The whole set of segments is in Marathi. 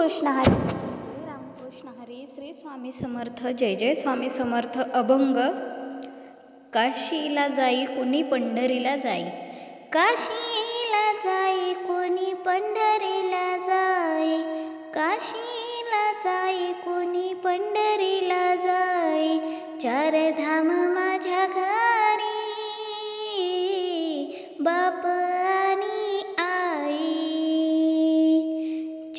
कृष्ण हरी. जय रामकृष्ण हरी. श्री स्वामी समर्थ जय जय स्वामी समर्थ. अभंग. काशीला जाई कोणी पंढरीला जाई? काशीला जाई कोणी पंढरीला जाई? काशीला जाई कोणी पंढरीला जाई? चार धाम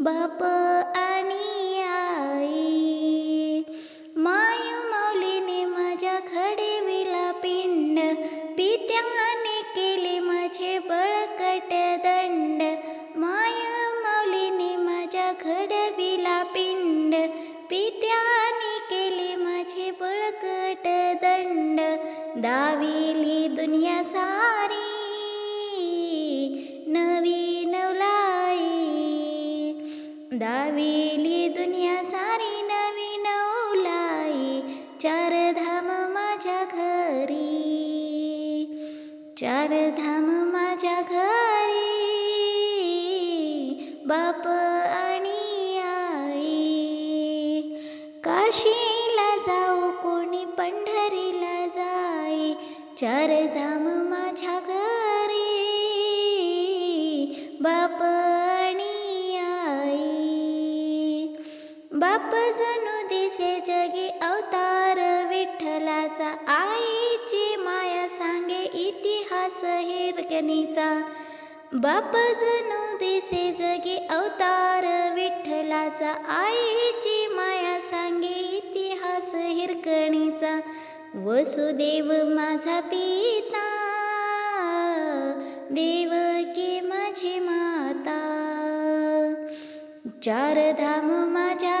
बाप आणि आई. माय माऊलीने माझ्या खडविला पिंड पित्याने केले माझे बळकट दंड. माय माऊलीने माझ्या घडवीला पिंड पित्याने केले माझे बळकट दंड. दाविली दुनिया सारी दाविली दुनिया सारी नवी नवलाई. चार धाम माझ्या घरी. चार धाम माझ्या घरी. बाप आणि आई. काशीला जाऊ कोणी पंढरीला जाई. चार धाम माझ्या घरी. बाप बाप जणू दिसे जगे अवतार विठ्ठलाचा. आईची माया सांगे इतिहास हिरकणीचा. बाप जणू दिसे जगे अवतार विठ्ठलाचा. आईची माया सांगे इतिहास हिरकणीचा. वसुदेव माझा पिता देवकी माझी माता. चार धाम माझ्या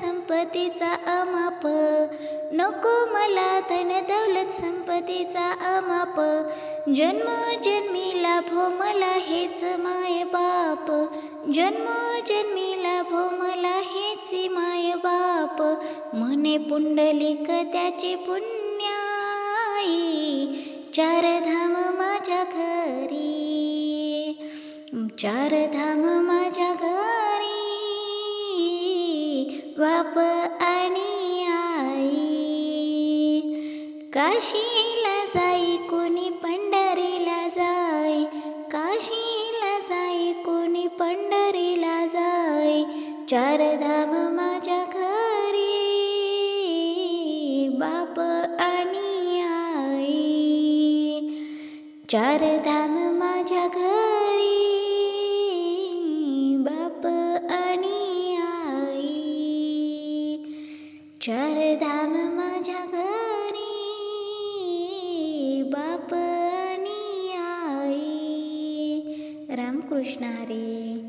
संपत्तीचा अमाप. नको मला धन दौलत संपत्तीचा अमाप. जन्म जन्मी लाभो मला हेच माय बाप. जन्म जन्मी लाभो मला हेच माय बाप. म्हणे पुंडलिक त्याची पुण्याई. चार धाम माझ्या घरी. चार धाम माझ्या घरी. बाप आणि आई. काशीला जाई कोणी पंढरीला जाई. काशीला जाई कोणी पंढरीला जाई. चार धाम माझ्या घरी. बाप आणि आई. चार धाम चरधाम माझ्या घरी. बाप आणि आई. रामकृष्ण हरी.